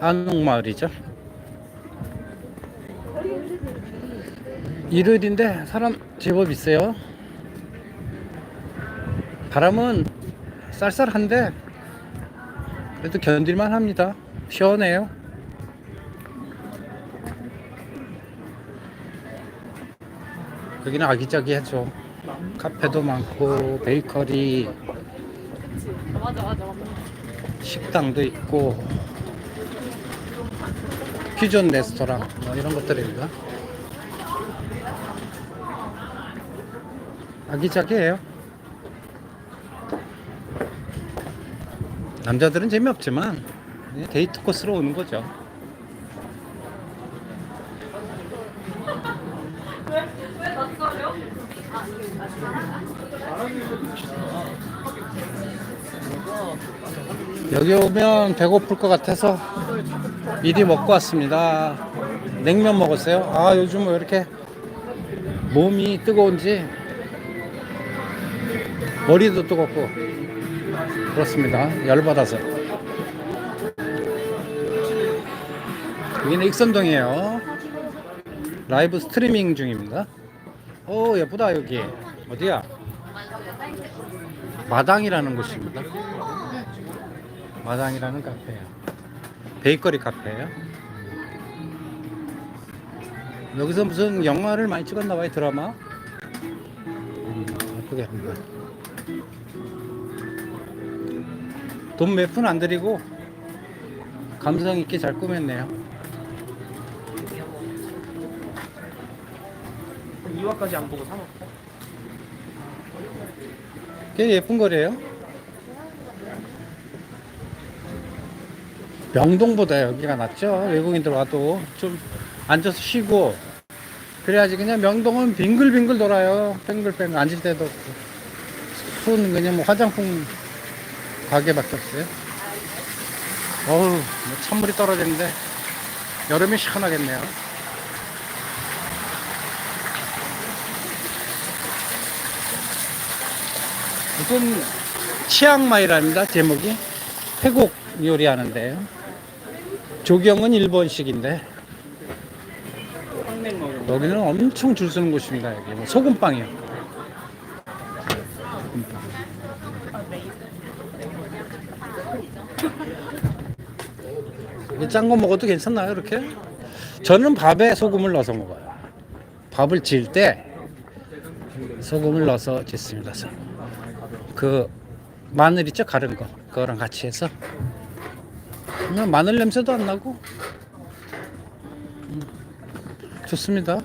안옥마을이죠. 일요일인데 사람 제법 있어요. 바람은 쌀쌀한데 그래도 견딜만 합니다. 시원해요. 여기는 아기자기하죠. 카페도 많고 베이커리. 식당도 있고 퓨전 레스토랑 뭐 이런 것들입니다. 아기자기해요. 남자들은 재미없지만 그냥 데이트 코스로 오는 거죠. 여기 오면 배고플 것 같아서 미리 먹고 왔습니다. 냉면 먹었어요. 아 요즘 왜 이렇게 몸이 뜨거운지 머리도 뜨겁고 그렇습니다. 열받아서. 여기는 익선동이에요. 라이브 스트리밍 중입니다. 오 예쁘다 여기 어디야? 마당이라는 곳입니다. 마당이라는 카페예요. 베이커리 카페예요. 여기서 무슨 영화를 많이 찍었나 봐요 드라마. 음, 예쁘게 합니다. 돈 몇 푼안 들이고 감성 있게 잘 꾸몄네요. 2화까지 안 보고 사놓고 꽤 예쁜 거래요. 명동보다 여기가 낫죠. 외국인들 와도 좀 앉아서 쉬고 그래야지 그냥 명동은 빙글빙글 돌아요. 뱅글뱅글 앉을 없고 손 그냥 뭐 화장품 가게밖에 없어요. 어우 뭐 찬물이 떨어지는데 여름이 시원하겠네요. 무슨 치앙마이랍니다 제목이 태국 요리하는데요 조경은 일본식인데 여기는 엄청 줄 서는 곳입니다 여기. 뭐 소금빵이요. 짠거 먹어도 괜찮나요 이렇게? 저는 밥에 소금을 넣어서 먹어요. 밥을 지을 때 소금을 넣어서 짓습니다 그 마늘 있죠 가른 거. 그거랑 같이 해서 그냥 마늘 냄새도 안 나고. 음, 좋습니다.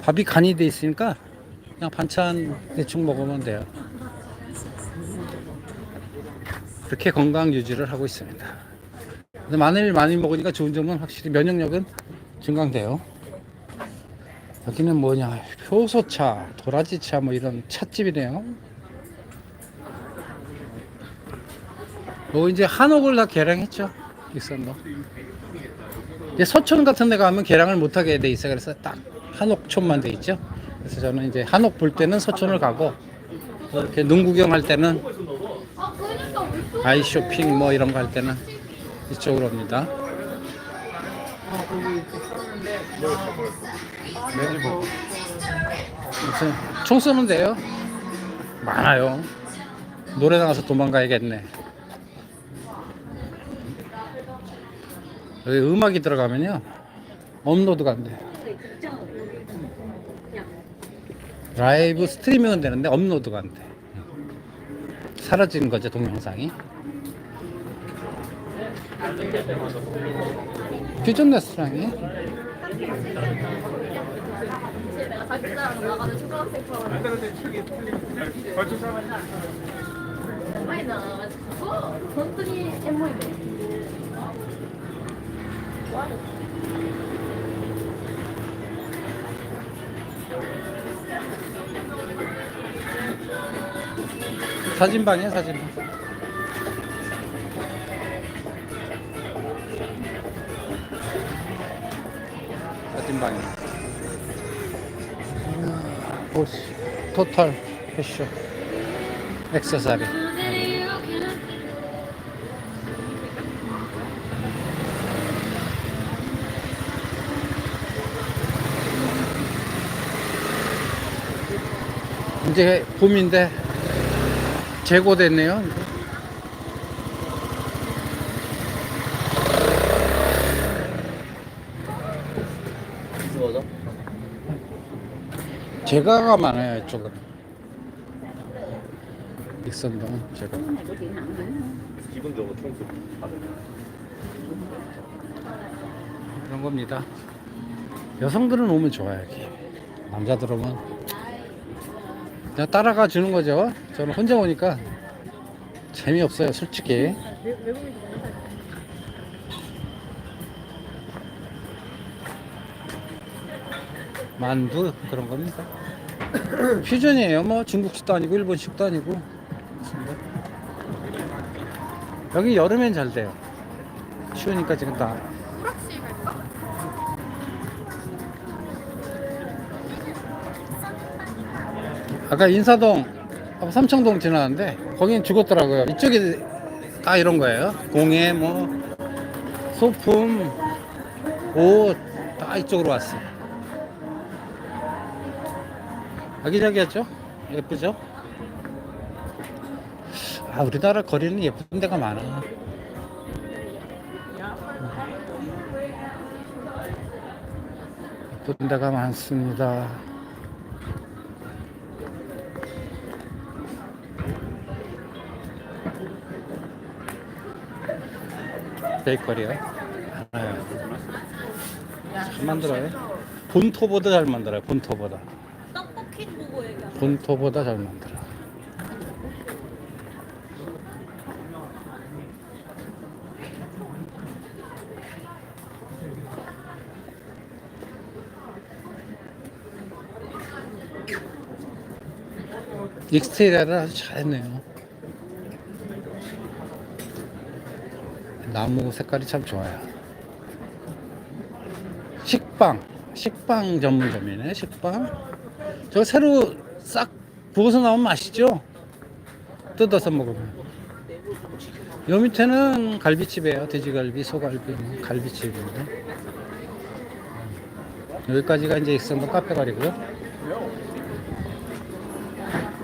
밥이 간이 돼 있으니까 그냥 반찬 대충 먹으면 돼요. 그렇게 건강 유지를 하고 있습니다. 마늘 많이 먹으니까 좋은 점은 확실히 면역력은 증강돼요. 여기는 뭐냐 효소차 도라지차 뭐 이런 찻집이네요 뭐 이제 한옥을 다 개량했죠 익선도. 이제 서촌 같은 데 가면 개량을 못 하게 돼 있어 그래서 딱 한옥촌만 돼 있죠. 그래서 저는 이제 한옥 볼 때는 서촌을 가고 이렇게 눈 구경할 때는 아이 쇼핑 뭐 이런 거 할 때는 이쪽으로 옵니다. 총 쏘는 데요? 많아요. 노래 나가서 도망가야겠네 여기 음악이 들어가면요 업로드가 안 돼. 라이브 스트리밍은 되는데 업로드가 안 돼. 사라지는 거죠 동영상이. 퓨전 레스토랑이 사진방이야 사진방. 사진방이. 옷 토탈 패션 액세서리. 이제 봄인데 재고됐네요. 제가가 많아요 이쪽은. 익선동은 제가. 기본적으로 청소 그런 겁니다. 여성들은 오면 좋아요 여기. 남자들 오면 그냥 따라가 주는 거죠. 저는 혼자 오니까 재미없어요 솔직히. 만두 그런 겁니다. 퓨전이에요. 뭐 중국식도 아니고 일본식도 아니고. 여기 여름엔 잘 돼요. 추우니까 지금 다 아까 인사동 하고 삼청동 지나는데 거기는 죽었더라고요. 이쪽이 다 이런 거예요. 공예 뭐 소품 옷 다 이쪽으로 왔어. 아기자기하죠? 예쁘죠? 아 우리나라 거리는 예쁜 데가 많아. 예쁜 데가 많습니다. 베이커리요. 하나요. 잘 만들어요. 본토보다 잘 만들어요. 본토보다. 떡볶이 보고 얘기하 본토보다 잘 만들어. 익스테리어를 아주 잘했네요. 나무 색깔이 참 좋아요. 식빵, 식빵 전문점이네, 식빵. 저 새로 싹 부어서 나온 맛이죠? 뜯어서 먹으면. 요 밑에는 갈비집이에요. 돼지갈비, 소갈비, 뭐 갈비집인데. 여기까지가 이제 익선동 카페거리고요.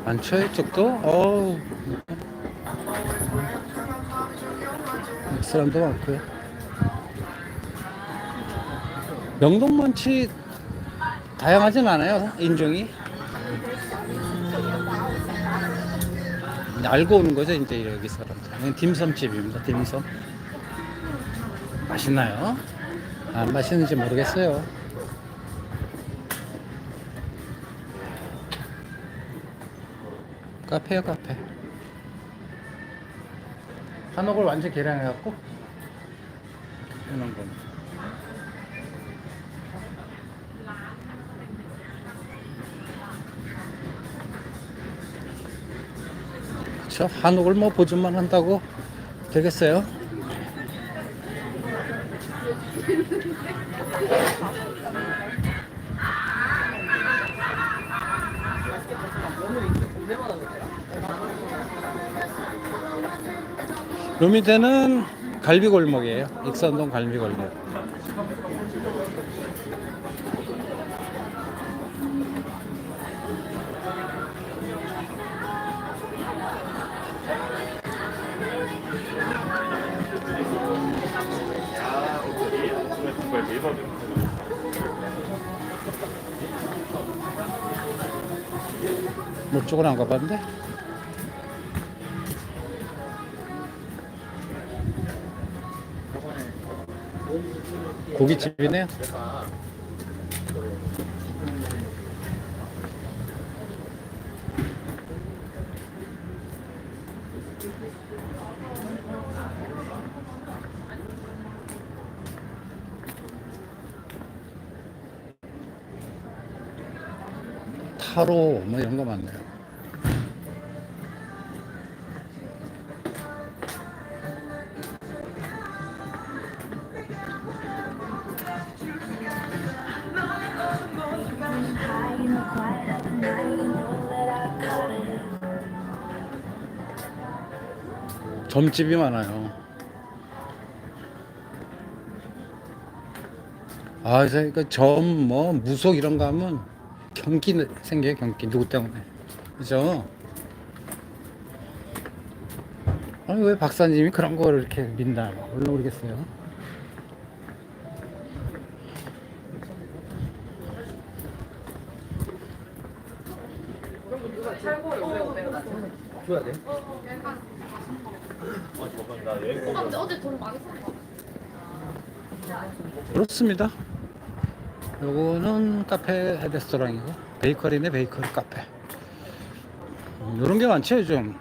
많죠, 이쪽도? 어우. 사람도 많고요. 명동만치 다양하진 않아요, 인종이. 알고 오는 거죠, 이제 여기 사람들. 딤섬집입니다, 딤섬. 맛있나요? 안 맛있는지 모르겠어요. 카페요, 카페. 한옥을 완전 개량해갖고 해놓은 겁니다. 저 한옥을 뭐 보존만 한다고 되겠어요? 요 밑에는 갈비골목이에요. 익선동 갈비골목. 뭐 쪽은 안 가봤는데? 고깃집이네요. 타로 뭐 이런 거 많네요. 점집이 많아요. 아, 그래서 그 점, 뭐, 무속 이런 거 하면 경기 생겨요, 경기. 누구 때문에. 그죠? 아니 왜 박사님이 그런 거를 이렇게 민다 물론 모르겠어요 줘야 돼? 아 저번 나 여행 오빠 근데 어제 돈 많이 썼어. 그렇습니다. 요거는 카페 레스토랑이고 베이커리네 베이커리 카페. 음, 요런 게 많죠 요즘.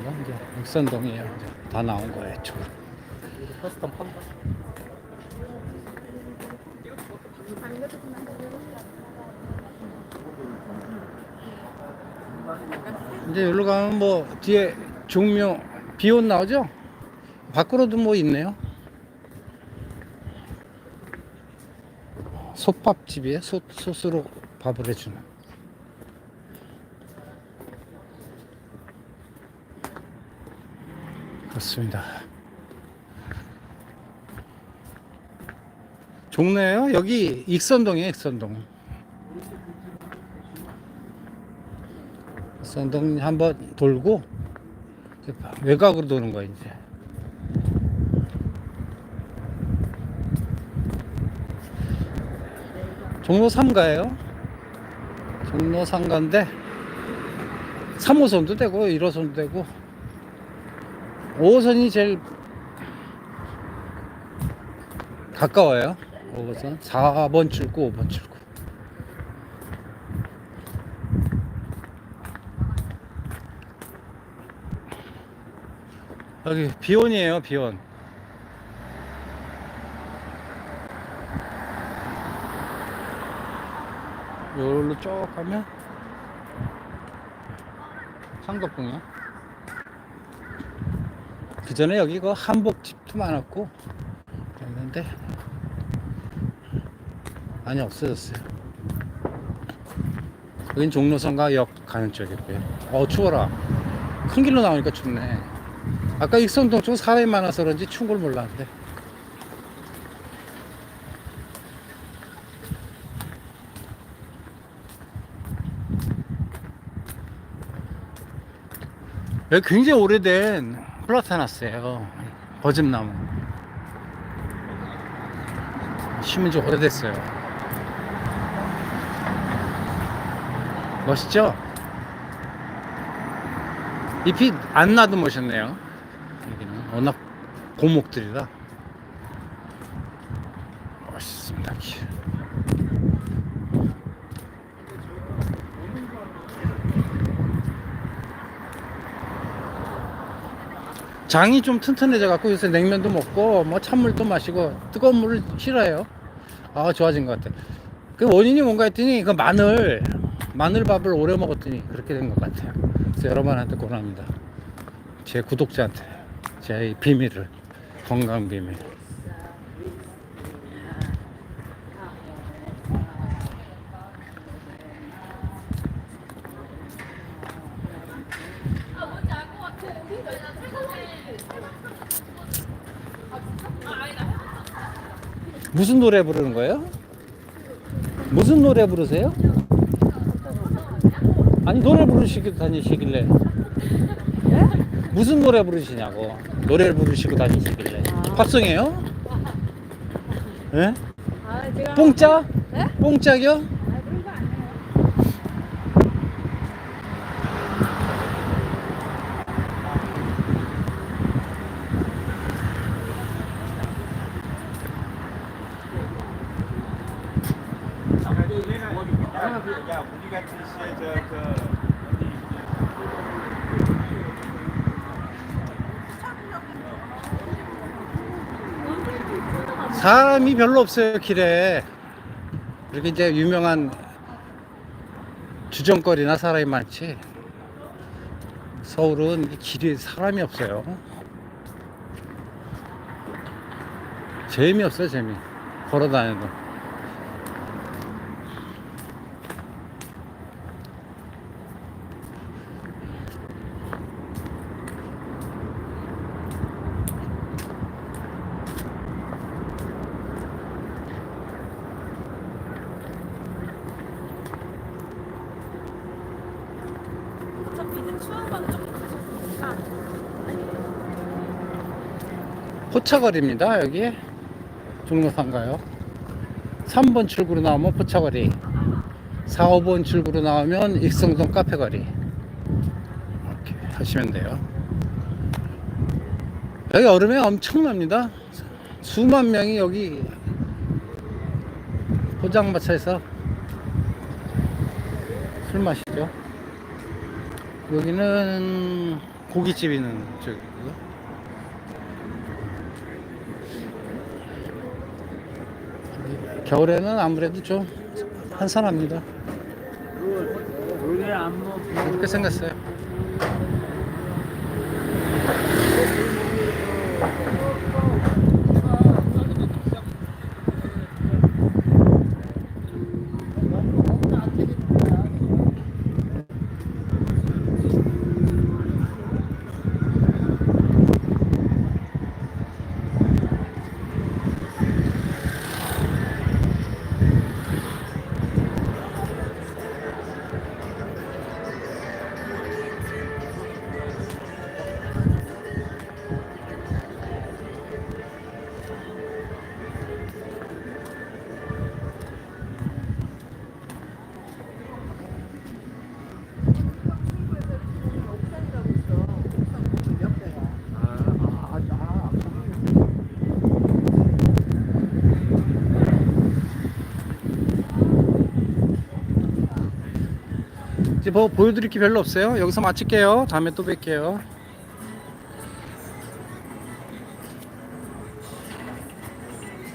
이건 이제 익선동이에요. 이제 다 나온 거예요 이쪽으로 커스텀 판다. 이제 여기로 가면 뭐 뒤에 종묘 비옷 나오죠? 밖으로도 뭐 있네요. 솥밥집이에요. 솥, 솥으로 밥을 해주는. 그렇습니다. 종로예요? 여기 익선동이에요, 익선동. 선동 한번 돌고 외곽으로 도는 거야 이제. 종로 3가예요. 종로 3가인데 3호선도 되고 1호선도 되고 5호선이 제일 가까워요. 5호선 4번 출구 5번 출구. 여기 비온이에요 비온. 여기로 쭉 가면 상덕궁이야. 그 전에 여기 그 한복집도 많았고 그랬는데 많이 없어졌어요. 여긴 종로선가 역 가는 쪽이고요. 어 추워라. 큰 길로 나오니까 춥네 아까 익선동 쪽 사람이 많아서 그런지 추운 걸 몰랐는데. 여기 굉장히 오래된 플라타나스예요. 버즘나무. 심은 지 오래됐어요. 멋있죠? 잎이 안 나도 멋있네요. 여기는 워낙 고목들이라 멋있습니다. 길. 장이 좀 튼튼해져 갖고 요새 냉면도 먹고 뭐 찬물도 마시고 뜨거운 물을 싫어해요. 아 좋아진 것 같아. 그 원인이 뭔가 했더니 그 마늘 마늘밥을 오래 먹었더니 그렇게 된 것 같아요. 그래서 여러분한테 권합니다. 제 구독자한테 제 비밀을 건강 비밀. 무슨 노래 부르는 거예요? 무슨 노래 부르세요? 아니 노래 부르시고 다니시길래 무슨 노래 부르시냐고 노래를 부르시고 다니시길래 팝송이에요? 예? 아 제가 뽕짝? 네? 뽕짝이요? 아 그런 거 아니에요. Ja, 우리 같이 시에 저그 사람이 별로 없어요 길에. 이렇게 이제 유명한 주정거리나 사람이 많지. 서울은 길에 사람이 없어요. 재미없어요 재미. 걸어 다녀도 포차거리입니다. 여기 종로상가요. 3번 출구로 나오면 포차거리, 4, 5번 출구로 나오면 익성동 카페거리. 이렇게 하시면 돼요. 여기 얼음이 엄청납니다. 수만 명이 여기 포장마차에서 술 마시죠. 여기는 고깃집 있는 쪽이고요. 겨울에는 아무래도 좀 한산합니다. 그렇게 생겼어요. 뭐 보여드릴 게 별로 없어요. 여기서 마칠게요. 다음에 또 뵐게요.